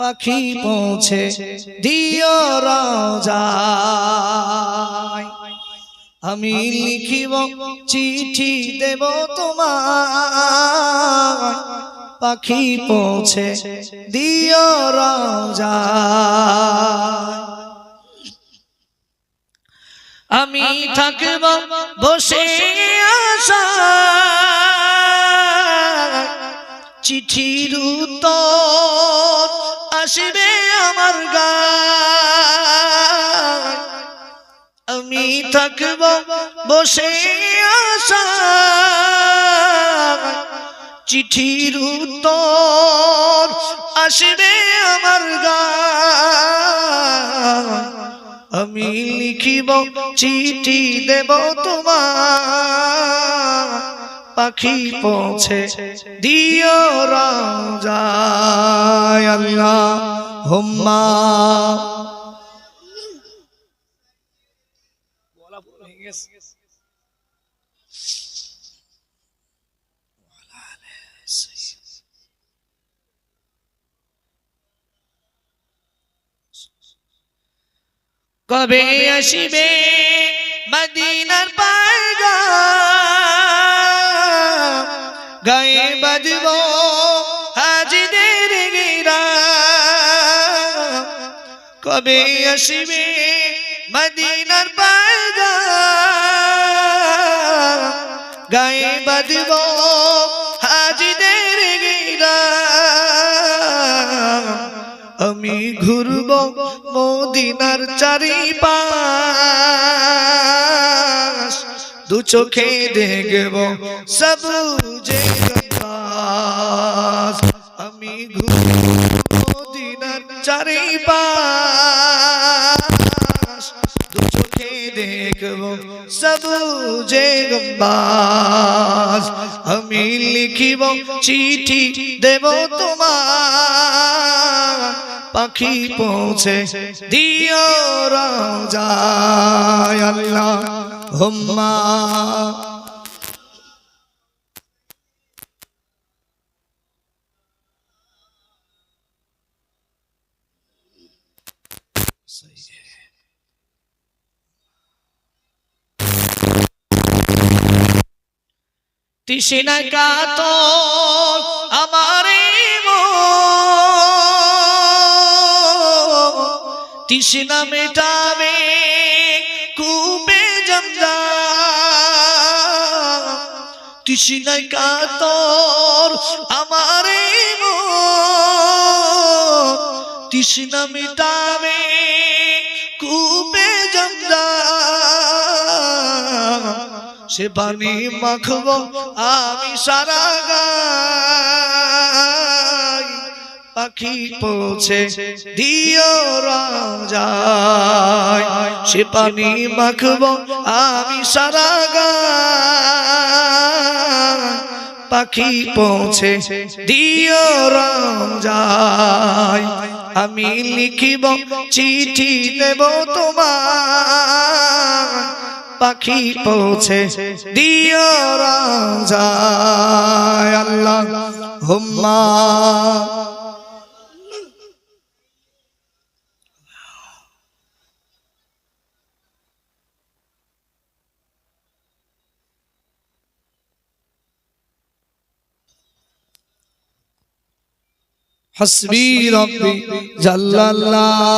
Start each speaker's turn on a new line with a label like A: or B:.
A: পাখি পৌঁছে দিও রাজায় আমি লিখিব, চিঠি দেব তোমার পাখি পৌঁছে দিও রাজায় আমি থাকব বসে আশা চিঠির উত্তর আসবে আমার গায় আমি থাকব বসে আসা চিঠির উত্তর আসবে আমার গায় আমি লিখিব চিঠি দেব তোমার পাখি পৌঁছে দিও রাজায় আল্লাহ হুম্মা। কবে আসিবে মদিনার পায়গা কবে আসিবে মদিনার পায়গা গায়ে বাজব হাজিদের গিরা আমি ঘুরব মদিনার চারিপাশ। দু চোখে দেখব সবুজে। আমি ঘুরব মদিনার চারিপাশ। দু দেখব সবুজে গম্বাস আমি লিখিব চিঠি দেব তোমার। পাখি পৌঁছে দিও রাজায় আল্লাহ। হুম্মা। তৃষ্ণা কাত আমারে তৃষ্ণা মেটাবে কুপে জমজা তৃষ্ণা কাতর আমারে তৃষ্ণা মেটাবে সে পানি মাখব, আমি সারা গাই। পাখি পৌঁছে দিও রাজায়। সে পানি মাখব, আমি সারা গাই। পাখি পৌঁছে দিও রাজায়। আমি লিখিব, চিঠি দেব তোমার পাখি পৌঁছে দিও রাজায় আল্লাহ হুম্মা حسبي ربي جل الله